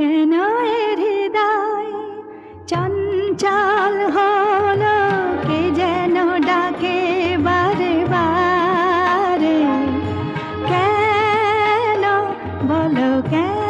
কেন হৃদয় চঞ্চল হল কে যেন ডাকে বারে বারে কেন বলো কেন?